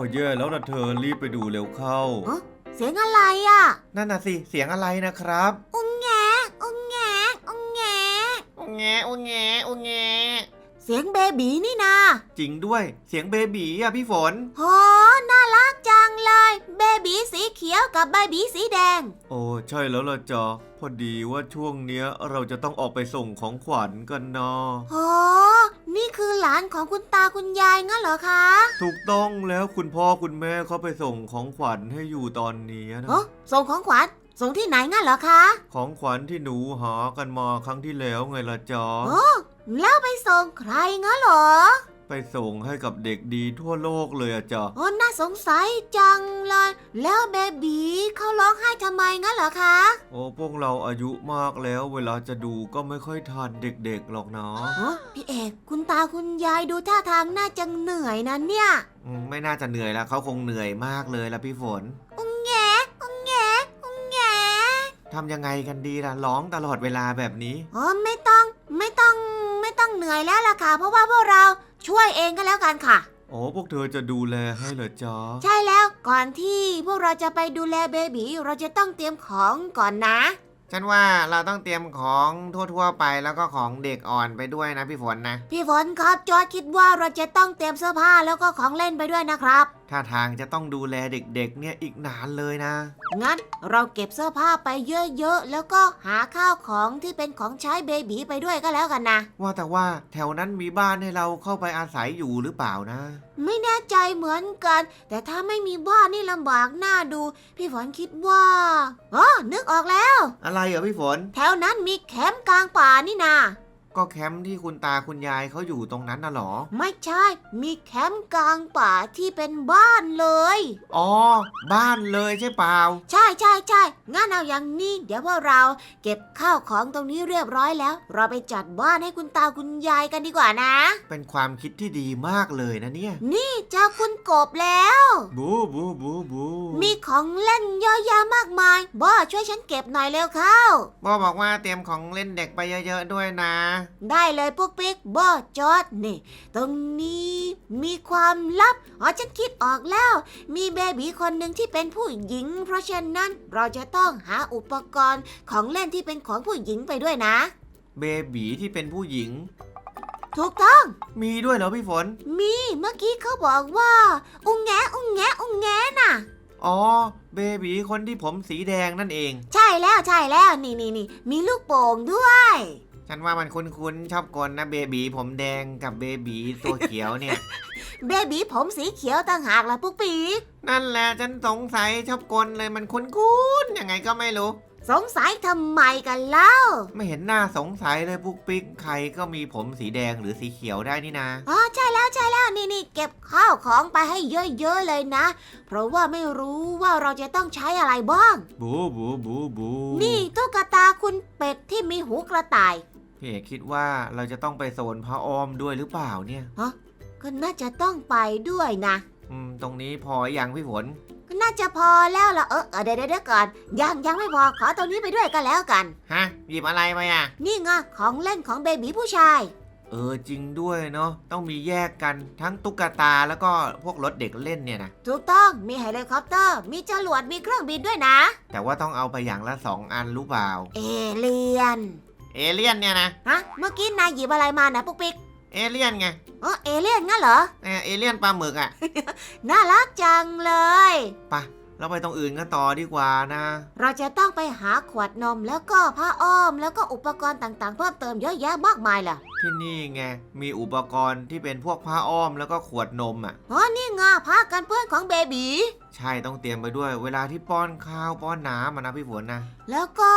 อ้แย่แล้วนะเธอรีบไปดูเร็วเข้า เอ๊ะเสียงอะไรอะ นั่นน่ะสิเสียงอะไรนะครับอุ้งแงอุ้งแงอุ้งแงอุงแงอุงแงอุงแงเสียงเบบีนี่นาจริงด้วยเสียงเบบีอะพี่ฝน โหน่ารักจังเลย เบบีสีเขียวกับเบบีสีแดง โอ้ใช่แล้วล่ะจ๊ะพอดีว่าช่วงเนี้ยเราจะต้องออกไปส่งของขวัญกันเนาะ โห นี่คือหลานของคุณตาคุณยายงั้นเหรอคะ ถูกต้องแล้วคุณพ่อคุณแม่เขาไปส่งของขวัญให้อยู่ตอนนี้นะ โอ้ส่งของขวัญส่งที่ไหนงั้นเหรอคะของขวัญที่หนูหากันมาครั้งที่แล้วไงล่ะจ๊ะ โอ้แล้วไปส่งใครงั้นเหรอ ไปส่งให้กับเด็กดีทั่วโลกเลยอะจ๊ะโอ้น่าสงสัยจังเลย แล้วเบบีเขาร้องไห้ทำไมงั้นเหรอคะ โอ้พวกเราอายุมากแล้วเวลาจะดูก็ไม่ค่อยทันเด็กๆหรอกนะโอ้พี่เอก คุณตาคุณยายดูท่าทางน่าจะเหนื่อยนะเนี่ยอืมไม่น่าจะเหนื่อยแล้วเขาคงเหนื่อยมากเลยละพี่ฝนอุ้งแงอุ้งแงอุ้งแงทำยังไงกันดีล่ะร้องตลอดเวลาแบบนี้ อ๋อไม่ต้องไม่ต้องไม่ต้องเหนื่อยแล้วล่ะค่ะ เพราะว่าพวกเรา ช่วยเองก็แล้วกันค่ะโอ้พวกเธอจะดูแลให้เหรอจ๊ะ ใช่แล้วก่อนที่พวกเราจะไปดูแลเบบีเราจะต้องเตรียมของก่อนนะ ฉันว่าเราต้องเตรียมของทั่วๆไปแล้วก็ของเด็กอ่อนไปด้วยนะพี่ฝนนะ พี่ฝนครับจอร์จคิดว่าเราจะต้องเตรียมเสื้อผ้าแล้วก็ของเล่นไปด้วยนะครับ ถ้าทางจะต้องดูแลเด็กๆ เนี่ยอีกนานเลยนะ งั้นเราเก็บเสื้อผ้าไปเยอะๆ แล้วก็หาข้าวของที่เป็นของใช้เบบีไปด้วยก็แล้วกันนะ ว่าแต่ว่าแถวนั้นมีบ้านให้เราเข้าไปอาศัยอยู่หรือเปล่านะ ไม่แน่ใจเหมือนกัน แต่ถ้าไม่มีบ้านนี่ลำบากหน้าดู พี่ฝนคิดว่าอ๋อนึกออกแล้ว อะไรเหรอพี่ฝน แถวนั้นมีแคมป์กลางป่านี่นา ก็แคมป์ที่คุณตาคุณยายเขาอยู่ตรงนั้นน่ะเหรอ ไม่ใช่ มีแคมป์กลางป่าที่เป็นบ้านเลย อ๋อ บ้านเลยใช่เปล่า ใช่ใช่ใช่งั้นเอาอย่างนี้ เดี๋ยวพวกเราเก็บข้าวของตรงนี้เรียบร้อยแล้ว เราไปจัดบ้านให้คุณตาคุณยายกันดีกว่านะ เป็นความคิดที่ดีมากเลยนะเนี่ย นี่เจ้าคุณกบแล้ว บูบูบูบูมีของเล่นเยอะแยะมากมายบ้าช่วยฉันเก็บหน่อยเร็วเข้า บอบอกว่าเตรียมของเล่นเด็กไปเยอะๆด้วยนะได้เลยปุ๊กปิ๊กบ้าจอดนี่ ตรงนี้มีความลับ อ๋อฉันคิดออกแล้ว มีเบบีคนหนึ่งที่เป็นผู้หญิง เพราะฉะนั้นเราจะต้องหาอุปกรณ์ของเล่นที่เป็นของผู้หญิงไปด้วยนะ เบบีที่เป็นผู้หญิง ถูกต้อง มีด้วยเหรอพี่ฝน มีเมื่อกี้เขาบอกว่า อุ้งแงอุ้งแงอุ้งแงน่ะ อ๋อ เบบีคนที่ผมสีแดงนั่นเอง ใช่แล้วใช่แล้วนี่นี่นี่มีลูกโป่งด้วย ฉันว่ามันคุ้นๆชอบกลนะเบบีผมแดงกับเบบีตัวเขียวเนี่ย เบบีผมสีเขียวต่างหากล่ะปุ๊กปีกนั่นแหละฉันสงสัยชอบกลเลยมันคุ้นๆยังไงก็ไม่รู้ สงสัยทำไมกันเล่าไม่เห็นหน้าสงสัยเลยปุ๊กปิ๊กใครก็มีผมสีแดงหรือสีเขียวได้นี่นา อ๋อใช่แล้วใช่แล้วนี่นี่เก็บข้าวของไปให้เยอะๆเลยนะ เพราะว่าไม่รู้ว่าเราจะต้องใช้อะไรบ้าง บูบูบูบูนี่ตุ๊กตาคุณเป็ดที่มีหูกระต่าย พี่เอกคิดว่าเราจะต้องไปโซนพระอ้อมด้วยหรือเปล่าเนี่ยก็น่าจะต้องไปด้วยนะ อืมตรงนี้พออย่างพี่ฝนก็น่าจะพอแล้วล่ะเออเออเดี๋ยวเดี๋ยวเดี๋ยวก่อน ยังยังไม่พอขอตรงนี้ไปด้วยก็แล้วกัน ฮะหยิบอะไรไปอะ นี่ไงของเล่นของเบบีผู้ชาย เออจริงด้วยเนาะต้องมีแยกกันทั้งตุ๊กตาแล้วก็พวกรถเด็กเล่นเนี่ยนะถูกต้องมีเฮลิคอปเตอร์ มีจรวดมีเครื่องบินด้วยนะ แต่ว่าต้องเอาไปอย่างละสองอันรู้เปล่า เอเลียน เอเลี่ยนเนี่ยนะ ฮะ เมื่อกี้นายหยิบอะไรมานะปุ๊กปิ๊กเอเลี่ยนไงเออเอเลียนงั้นเหรอ เออเอเลี่ยนปลาหมึกอะ่ะ น่ารักจังเลย ไปะ เราไปตรงอื่นกันต่อดีกว่านะ เราจะต้องไปหาขวดนมแล้วก็ผ้าอ้อม แล้วก็อุปกรณ์ต่างๆ เพิ่มเติมเยอะแยะมากมายล่ะที่นี่ไงมีอุปกรณ์ที่เป็นพวกผ้าอ้อมแล้วก็ขวดนมอะอ๋อนี่ไงผ้ากันเปื้อนของเบบีใช่ต้องเตรียมไปด้วย เวลาที่ป้อนข้าวป้อนน้ำอะนะพี่ฝนนะแล้วก็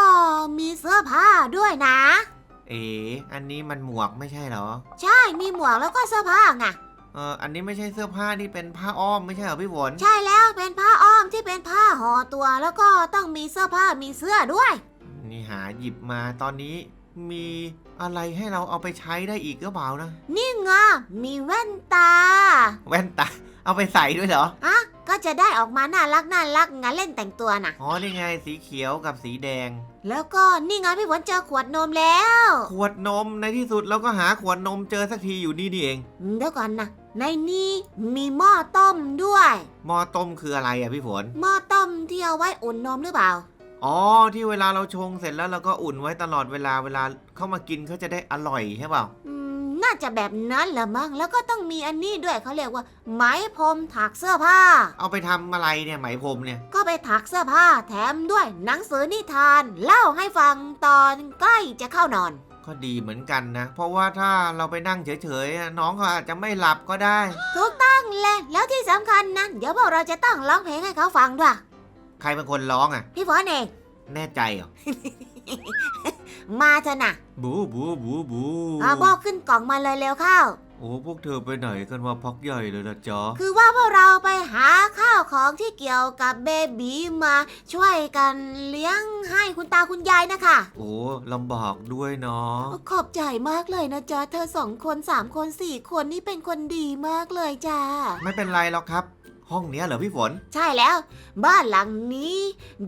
มีเสื้อผ้าด้วยนะ เอ๋อันนี้มันหมวกไม่ใช่เหรอ ใช่มีหมวกแล้วก็เสื้อผ้าไง เอออันนี้ไม่ใช่เสื้อผ้าที่เป็นผ้าอ้อมไม่ใช่เหรอพี่ฝนใช่แล้วเป็นผ้าอ้อมที่เป็นผ้าห่อตัวแล้วก็ต้องมีเสื้อผ้ามีเสื้อด้วย นี่หาหยิบมาตอนนี้มีอะไรให้เราเอาไปใช้ได้อีกหรือเปล่านะ นี่ไงมีแว่นตา แว่นตา เอาไปใส่ด้วยเหรอ อะก็ จะได้ออกมาน่ารักน่ารักงั้นเล่นแต่งตัวน่ะ อ๋อนี่ไงสีเขียวกับสีแดง แล้วก็นี่ไงพี่ฝนเจอขวดนมแล้ว ขวดนมในที่สุดเราก็หาขวดนมเจอสักทีอยู่นี่นี่เอง เดี๋ยวก่อนนะในนี้มีหม้อต้มด้วยหม้อต้มคืออะไรอะพี่ฝน หม้อต้มที่เอาไว้อุ่นนมหรือเปล่า อ๋อที่เวลาเราชงเสร็จแล้วเราก็อุ่นไว้ตลอดเวลาเวลาเข้ามากินเขาจะได้อร่อยใช่เปล่า อืมน่า จะแบบนั้นแหละมั้งแล้วก็ต้องมีอันนี้ด้วยเขาเรียกว่า ไหมพรมถักเสื้อผ้า เอาไปทำอะไรเนี่ยไหมพรมเนี่ย ก็ไปถักเสื้อผ้าแถมด้วยหนังสือนิทาน เล่าให้ฟังตอนใกล้จะเข้านอน ก็ดีเหมือนกันนะ เพราะว่าถ้าเราไปนั่งเฉยๆอะน้องเขาอาจจะไม่หลับก็ได้ ถูกต้องเลยแล้วที่สำคัญนะเดี๋ยวพวกเราจะต้องร้องเพลงให้เขาฟังด้วย ใครเป็นคนร้องอะ พี่ฝนเอง แน่ใจเหรอ มาเถอะนะบูบูบูบูอาบอกขึ้นกล่องมาเลยเร็วเข้า โอ้พวกเธอไปไหนกันมาพักใหญ่เลยนะจ๊ะ คือว่าพวกเราไปหาข้าวของที่เกี่ยวกับเบบีมาช่วยกันเลี้ยงให้คุณตาคุณยายนะคะโอ้ลำบากด้วยเนาะขอบใจมากเลยนะจ๊ะ เธอสองคนสามคนสี่คนนี่เป็นคนดีมากเลยจ้า ไม่เป็นไรหรอกครับ ห้องเนี้ยเหรอพี่ฝน ใช่แล้ว บ้านหลังนี้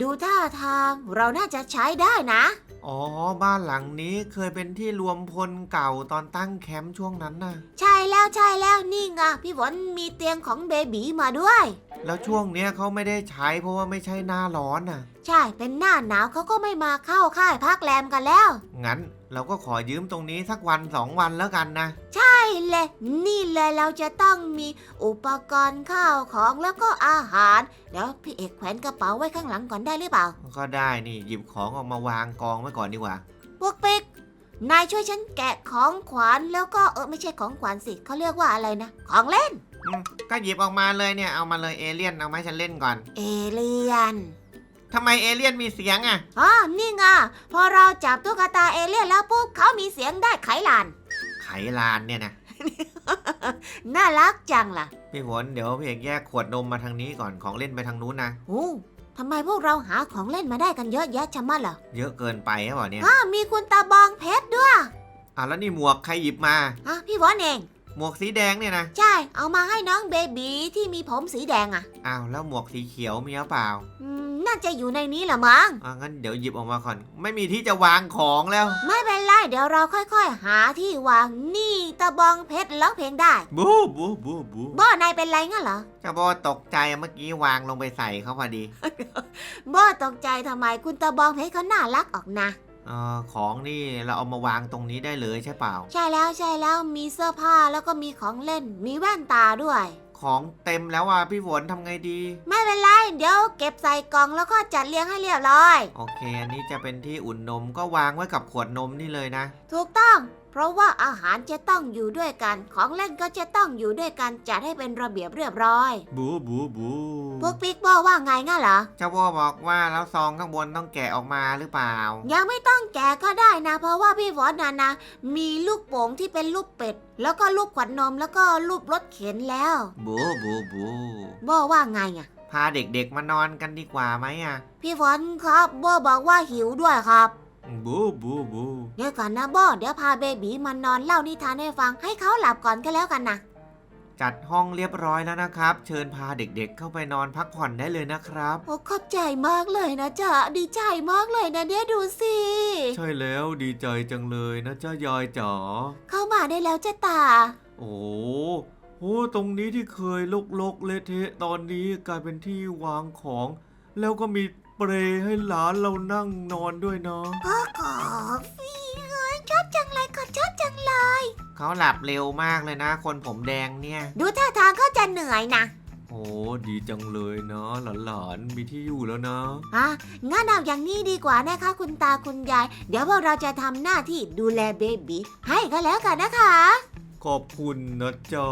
ดูท่าทางเราน่าจะใช้ได้นะ อ๋อ บ้านหลังนี้เคยเป็นที่รวมพลเก่าตอนตั้งแคมป์ช่วงนั้นน่ะ ใช่แล้วใช่แล้วนี่ไงพี่ฝนมีเตียงของเบบีมาด้วย แล้วช่วงเนี้ยเขาไม่ได้ใช้เพราะว่าไม่ใช่หน้าร้อนน่ะ ใช่เป็นหน้าหนาวเขาก็ไม่มาเข้าค่ายพักแรมกันแล้ว งั้น เราก็ขอยืมตรงนี้สักวันสองวันแล้วกันนะ ใช่เลย นี่เลยเราจะต้องมีอุปกรณ์ข้าวของแล้วก็อาหาร เดี๋ยวพี่เอกแขวนกระเป๋าไว้ข้างหลังก่อนได้หรือเปล่า ก็ได้นี่หยิบของออกมาวางกองไว้ก่อนดีกว่า พวกปิ๊กนายช่วยฉันแกะของขวัญแล้วก็เออไม่ใช่ของขวัญสิเขาเรียกว่าอะไรนะ ของเล่นอืมก็หยิบออกมาเลยเนี่ยเอามาเลยเอเลี่ยนเอามาให้ฉันเล่นก่อน เอเลียน ทำไมเอเลี่ยนมีเสียงอะ อ๋อนี่ไงพอเราจับตุ๊กตาเอเลี่ยนแล้วปุ๊บเขามีเสียงได้ไขลาน ไขลานเนี่ยนะ น่ารักจังล่ะพี่ฝนเดี๋ยวพี่เอกแยกขวดนมมาทางนี้ก่อนของเล่นไปทางนู้นนะ โอ้ทำไมพวกเราหาของเล่นมาได้กันเยอะแยะชะมัดเหรอเยอะเกินไปหรือเปล่าเนี่ยอ่ามีคุณตาบองเพชรด้วยอะแล้วนี่หมวกใครหยิบมา อะพี่วอนเอง หมวกสีแดงเนี่ยนะใช่ เอามาให้น้องเบบีที่มีผมสีแดงอะอ้าวแล้วหมวกสีเขียวมีหรือเปล่าอืมน่าจะอยู่ในนี้แหละมั้ง อะงั้นเดี๋ยวหยิบออกมาก่อน ไม่มีที่จะวางของแล้ว ไม่เป็นไรเดี๋ยวเราค่อยๆ หาที่วางนี่ตาบองเพชรร้องเพลงได้บูบูบูบูบ้อนายเป็นไรงั้นเหรอเจ้าโบตกใจเมื่อกี้วางลงไปใส่เขาพอดีบ้อตกใจทำไมคุณตาบองเพชรเขาน่ารักออกนะ เออของนี่เราเอามาวางตรงนี้ได้เลยใช่เปล่า ใช่แล้วใช่แล้วมีเสื้อผ้าแล้วก็มีของเล่น มีแว่นตาด้วย ของเต็มแล้วอะพี่ฝนทำไงดี ไม่เป็นไรเดี๋ยวเก็บใส่กล่องแล้วก็จัดเรียงให้เรียบร้อย โอเค อันนี้จะเป็นที่อุ่นนมก็วางไว้กับขวดนมนี่เลยนะ ถูกต้อง เพราะว่าอาหารจะต้องอยู่ด้วยกัน ของเล่นก็จะต้องอยู่ด้วยกันจัดให้เป็นระเบียบเรียบร้อย บูบูบูพวกปิ๊กบอกว่าไงงั้นเหรอ เจ้าโบบอกว่าแล้วซองข้างบนต้องแกะออกมาหรือเปล่า ยังไม่ต้องแกะก็ได้นะ เพราะว่าพี่ฝนน่ะนะ มีลูกโป่งที่เป็นรูปเป็ด แล้วก็รูปขวดนมแล้วก็รูปรถเข็นแล้วบูบูบูบอกว่าไงอะ พาเด็กๆมานอนกันดีกว่าไหมอะ พี่ฝนครับโบบอกว่าหิวด้วยครับ บูบูบูเดี๋ยวก่อนนะโบเดี๋ยวพาเบบีมานอนเล่านิทานให้ฟังให้เขาหลับก่อนก็แล้วกันนะจัดห้องเรียบร้อยแล้วนะครับ เชิญพาเด็กๆ เข้าไปนอนพักผ่อนได้เลยนะครับ โอ้ขอบใจมากเลยนะจ๊ะดีใจมากเลยนะเนี่ยดูสิ ใช่แล้วดีใจจังเลยนะจ้ายายจ๋าเข้ามาได้แล้วจ้ะตา โอ้โหตรงนี้ที่เคยลกๆเละเทะตอนนี้กลายเป็นที่วางของ แล้วก็มี เปรให้หลานเรานั่งนอนด้วยเนาะโอ้ขอฟีเอ้ยชอบจังเลยขอชอบจังเลย เขาหลับเร็วมากเลยนะ คนผมแดงเนี่ย ดูท่าทางเขาจะเหนื่อยนะโอ้ดีจังเลยนะหลานๆมีที่อยู่แล้วนะอะงั้นเอาอย่างนี้ดีกว่านะคะคุณตาคุณยาย เดี๋ยวพวกเราจะทำหน้าที่ดูแลเบบีให้ก็แล้วกันนะคะ ขอบคุณนะจ๊ะ